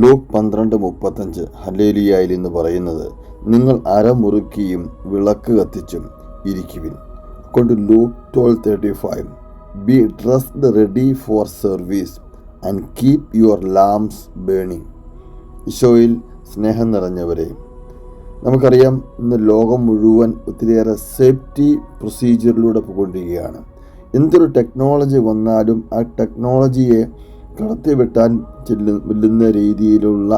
Luke പന്ത്രണ്ട് മുപ്പത്തഞ്ച് ഹലേലിയായിൽ എന്ന് പറയുന്നത് നിങ്ങൾ അരമുറുക്കിയും വിളക്ക് കത്തിച്ചും ഇരിക്കുവിൻ. കൊണ്ട് Luke twelve thirty five be dressed ready for service and keep your lamps burning ഈശോയിൽ സ്നേഹം നിറഞ്ഞവരെ നമുക്കറിയാം ഇന്ന് ലോകം മുഴുവൻ ഒത്തിരിയേറെ സേഫ്റ്റി പ്രൊസീജിയറിലൂടെ പോയിക്കൊണ്ടിരിക്കുകയാണ്. എന്തൊരു ടെക്നോളജി വന്നാലും ആ ടെക്നോളജിയെ കടത്തിവെട്ടാൻ ചെല്ലു വെല്ലുന്ന രീതിയിലുള്ള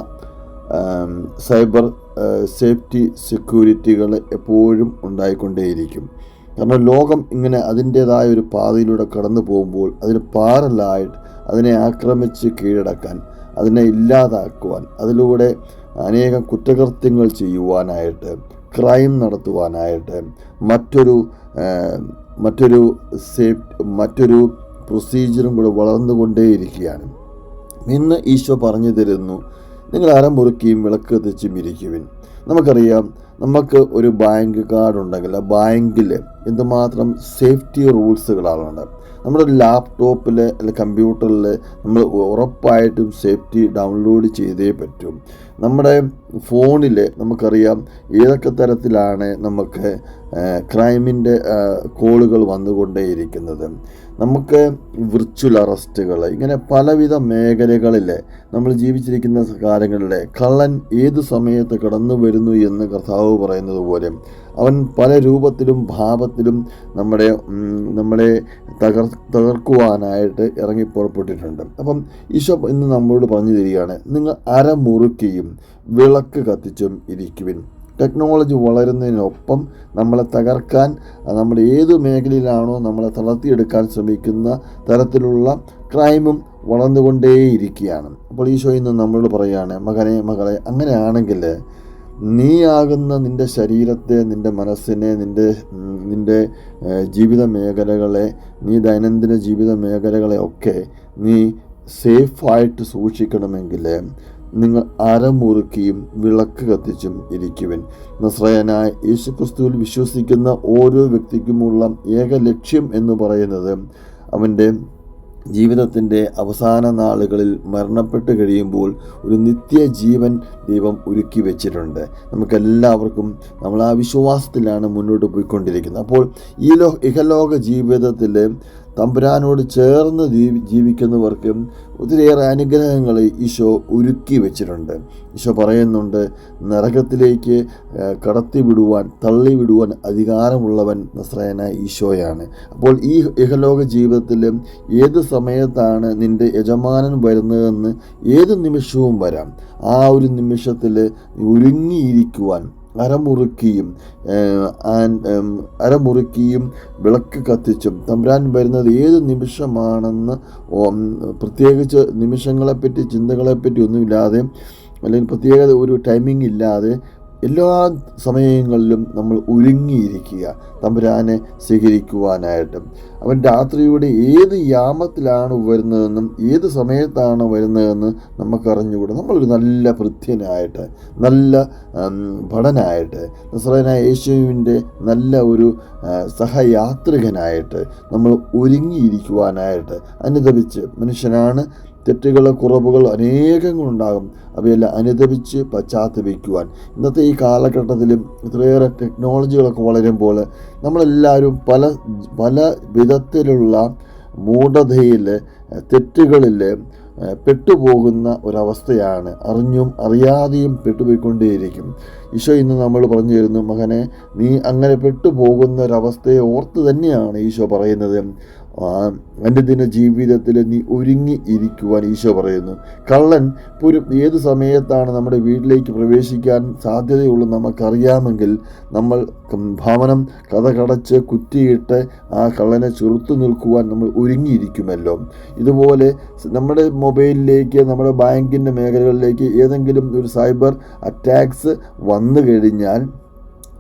സൈബർ സേഫ്റ്റി സെക്യൂരിറ്റികൾ എപ്പോഴും ഉണ്ടായിക്കൊണ്ടേയിരിക്കും. കാരണം ലോകം ഇങ്ങനെ അതിന്റേതായ ഒരു പാതയിലൂടെ കടന്നു പോകുമ്പോൾ അതിന് പാരലായിട്ട് അതിനെ ആക്രമിച്ച് കീഴടക്കാൻ അതിനെ ഇല്ലാതാക്കുവാൻ അതിലൂടെ അനേകം കുറ്റകൃത്യങ്ങൾ ചെയ്യുവാനായിട്ട് ക്രൈം നടത്തുവാനായിട്ട് മറ്റൊരു മറ്റൊരു സേഫ് മറ്റൊരു പ്രൊസീജിയറും കൂടെ വളർന്നുകൊണ്ടേയിരിക്കുകയാണ്. ഇന്ന് ഈശോ പറഞ്ഞു തരുന്നു നിങ്ങൾ അരം മുറുക്കിയും വിളക്ക് കത്തിച്ചും ഇരിക്കുവിൻ. നമുക്കറിയാം നമുക്ക് ഒരു ബാങ്ക് കാർഡ് ഉണ്ടെങ്കിൽ ആ ബാങ്കിൽ എന്തുമാത്രം സേഫ്റ്റി റൂൾസുകളാണുണ്ട് നമ്മുടെ ലാപ്ടോപ്പിൽ അല്ലെങ്കിൽ കമ്പ്യൂട്ടറിൽ നമ്മൾ ഉറപ്പായിട്ടും സേഫ്റ്റി ഡൗൺലോഡ് ചെയ്തേ പറ്റും. നമ്മുടെ ഫോണിൽ നമുക്കറിയാം ഏതൊക്കെ തരത്തിലാണ് നമുക്ക് ക്രൈമിന്റെ കോളുകൾ വന്നുകൊണ്ടേയിരിക്കുന്നത്. നമുക്ക് വിർച്വൽ അറസ്റ്റുകൾ ഇങ്ങനെ പലവിധ മേഖലകളിൽ നമ്മൾ ജീവിച്ചിരിക്കുന്ന കാലങ്ങളിൽ കള്ളൻ ഏത് സമയത്ത് കടന്നു വരുന്നു എന്ന് കർത്താവ് പറയുന്നത് പോലെ അവൻ പല രൂപത്തിലും ഭാവത്തിലും നമ്മുടെ നമ്മളെ തകർ തകർക്കുവാനായിട്ട് ഇറങ്ങി പുറപ്പെട്ടിട്ടുണ്ട്. അപ്പം ഈശോ ഇന്ന് നമ്മളോട് പറഞ്ഞു തരികയാണ് നിങ്ങൾ അരമുറുക്കിയും വിളക്ക് കത്തിച്ചും ഇരിക്കുവിൻ. ടെക്നോളജി വളരുന്നതിനൊപ്പം നമ്മളെ തകർക്കാൻ നമ്മുടെ ഏത് മേഖലയിലാണോ നമ്മളെ തളർത്തിയെടുക്കാൻ ശ്രമിക്കുന്ന തരത്തിലുള്ള ക്രൈമും വളർന്നുകൊണ്ടേയിരിക്കുകയാണ്. അപ്പോൾ ഈശോ ഇന്ന് നമ്മളോട് പറയുകയാണ് മകനെ മകളെ അങ്ങനെയാണെങ്കിൽ നീയാകുന്ന നിന്റെ ശരീരത്തെ നിന്റെ മനസ്സിനെ നിന്റെ നിന്റെ ജീവിത മേഖലകളെ നീ ദൈനംദിന ജീവിത മേഖലകളെ ഒക്കെ നീ സേഫായിട്ട് സൂക്ഷിക്കണമെങ്കിൽ നിങ്ങൾ അരമുറുക്കിയും വിളക്ക് കത്തിച്ചും ഇരിക്കുവിൻ. നസ്രയനായ യേശുക്രിസ്തുവിൽ വിശ്വസിക്കുന്ന ഓരോ വ്യക്തിക്കുമുള്ള ഏക ലക്ഷ്യം എന്ന് പറയുന്നത് അവന്റെ ജീവിതത്തിന്റെ അവസാന നാളുകളിൽ മരണപ്പെട്ട് കഴിയുമ്പോൾ ഒരു നിത്യജീവൻ ദൈവം ഒരുക്കി വെച്ചിട്ടുണ്ട്. നമുക്കെല്ലാവർക്കും നമ്മൾ ആ വിശ്വാസത്തിലാണ് മുന്നോട്ട് പോയിക്കൊണ്ടിരിക്കുന്നത്. അപ്പോൾ ഈ ലോ ഇഹലോക ജീവിതത്തിൽ തമ്പുരാനോട് ചേർന്ന് ജീവിക്കുന്നവർക്കും ഒത്തിരിയേറെ അനുഗ്രഹങ്ങൾ ഈശോ ഒരുക്കി വെച്ചിട്ടുണ്ട്. ഈശോ പറയുന്നുണ്ട് നരകത്തിലേക്ക് കടത്തിവിടുവാൻ തള്ളിവിടുവാൻ അധികാരമുള്ളവൻ നസ്രയന ഈശോയാണ്. അപ്പോൾ ഈ ഇഹലോക ജീവിതത്തിൽ ഏത് സമയത്താണ് നിന്റെ യജമാനൻ വരുന്നതെന്ന് ഏത് നിമിഷവും വരാം. ആ ഒരു നിമിഷത്തിൽ ഒരുങ്ങിയിരിക്കുവാൻ അരമുറുക്കിയും അരമുറുക്കിയും വിളക്ക് കത്തിച്ചും. തമ്പുരാൻ വരുന്നത് ഏത് നിമിഷമാണെന്ന് പ്രത്യേകിച്ച് നിമിഷങ്ങളെപ്പറ്റി ചിന്തകളെപ്പറ്റി ഒന്നുമില്ലാതെ അല്ലെങ്കിൽ പ്രത്യേക ഒരു ടൈമിംഗ് ഇല്ലാതെ എല്ലാ സമയങ്ങളിലും നമ്മൾ ഒരുങ്ങിയിരിക്കുക തമ്പുരാനെ സ്വീകരിക്കുവാനായിട്ട്. അവൻ രാത്രിയുടെ ഏത് യാമത്തിലാണ് വരുന്നതെന്നും ഏത് സമയത്താണ് വരുന്നതെന്ന് നമുക്കറിഞ്ഞുകൂടാ. നമ്മളൊരു നല്ല ഭൃത്യനായിട്ട് നല്ല ഭടനായിട്ട് നസ്രനായ യേശുവിന്റെ നല്ല ഒരു സഹയാത്രികനായിട്ട് നമ്മൾ ഒരുങ്ങിയിരിക്കുവാനായിട്ട് അനുദപിച്ച് മനുഷ്യനാണ്. തെറ്റുകൾ കുറവുകൾ അനേകങ്ങളുണ്ടാകും. അവയെല്ലാം അനുദപിച്ച് പശ്ചാത്തപിക്കുവാൻ. ഇന്നത്തെ ഈ കാലഘട്ടത്തിലും ഇത്രയേറെ ടെക്നോളജികളൊക്കെ വളരുമ്പോൾ നമ്മളെല്ലാവരും പല പല വിധത്തിലുള്ള മൂഢതയിൽ തെറ്റുകളിൽ പെട്ടുപോകുന്ന ഒരവസ്ഥയാണ് അറിഞ്ഞും അറിയാതെയും പെട്ടുപോയിക്കൊണ്ടേയിരിക്കും. ഈശോ ഇന്ന് നമ്മൾ പറഞ്ഞു തരുന്നു മകനെ നീ അങ്ങനെ പെട്ടുപോകുന്ന ഒരവസ്ഥയെ ഓർത്ത് തന്നെയാണ് ഈശോ പറയുന്നത്. ദിന ജീവിതത്തിൽ നീ ഒരുങ്ങി ഇരിക്കുവാൻ ഈശോ പറയുന്നു. കള്ളൻ ഒരു ഏത് സമയത്താണ് നമ്മുടെ വീട്ടിലേക്ക് പ്രവേശിക്കാൻ സാധ്യതയുള്ളത് നമുക്കറിയാമെങ്കിൽ നമ്മൾ ഭവനം കഥ കടച്ച് കുറ്റിയിട്ട് ആ കള്ളനെ ചെറുത്തു നിൽക്കുവാൻ നമ്മൾ ഒരുങ്ങിയിരിക്കുമല്ലോ. ഇതുപോലെ നമ്മുടെ മൊബൈലിലേക്ക് നമ്മുടെ ബാങ്കിന്റെ മേഖലകളിലേക്ക് ഏതെങ്കിലും ഒരു സൈബർ അറ്റാക്സ് വന്നു കഴിഞ്ഞാൽ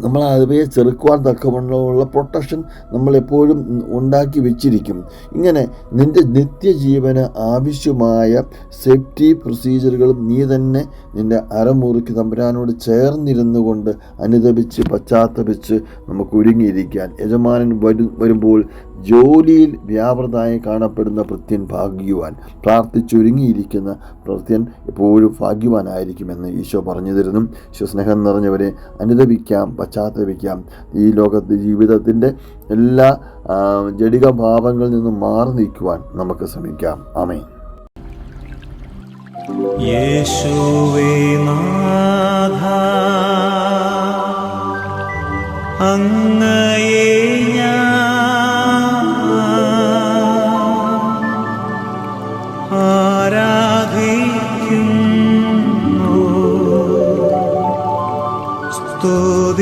നമ്മൾ അവയെ ചെറുക്കുവാൻ തക്കവണ്ണമുള്ള പ്രൊട്ടക്ഷൻ നമ്മളെപ്പോഴും ഉണ്ടാക്കി വെച്ചിരിക്കും. ഇങ്ങനെ നിന്റെ നിത്യജീവന് ആവശ്യമായ സേഫ്റ്റി പ്രൊസീജിയറുകളും നീ തന്നെ നിന്റെ അരമുറുക്കി തമ്പുരാനോട് ചേർന്നിരുന്നു കൊണ്ട് അനുദപിച്ച് പശ്ചാത്തപിച്ച് നമുക്ക് ഒരുങ്ങിയിരിക്കാൻ. യജമാനൻ വരു വരുമ്പോൾ ജോലിയിൽ വ്യാപൃതമായി കാണപ്പെടുന്ന ഭൃത്യൻ ഭാഗ്യവാൻ പ്രാർത്ഥിച്ചൊരുങ്ങിയിരിക്കുന്ന പ്രത്യൻ എപ്പോഴും ഭാഗ്യവാനായിരിക്കുമെന്ന് ഈശോ പറഞ്ഞു തരുന്നു ഈശോ സ്നേഹം നിറഞ്ഞവരെ അനുദപിക്കാം പശ്ചാത്തലപിക്കാം ഈ ലോകത്ത് ജീവിതത്തിന്റെ എല്ലാ ജടിക ഭാവങ്ങളിൽ നിന്നും മാറി നിൽക്കുവാൻ നമുക്ക് ശ്രമിക്കാം. ആമേൻ. യേശുവേ നാഥ അങ്ങയെ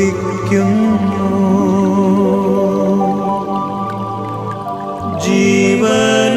സ്തുതിക്കുന്നു ജീവൻ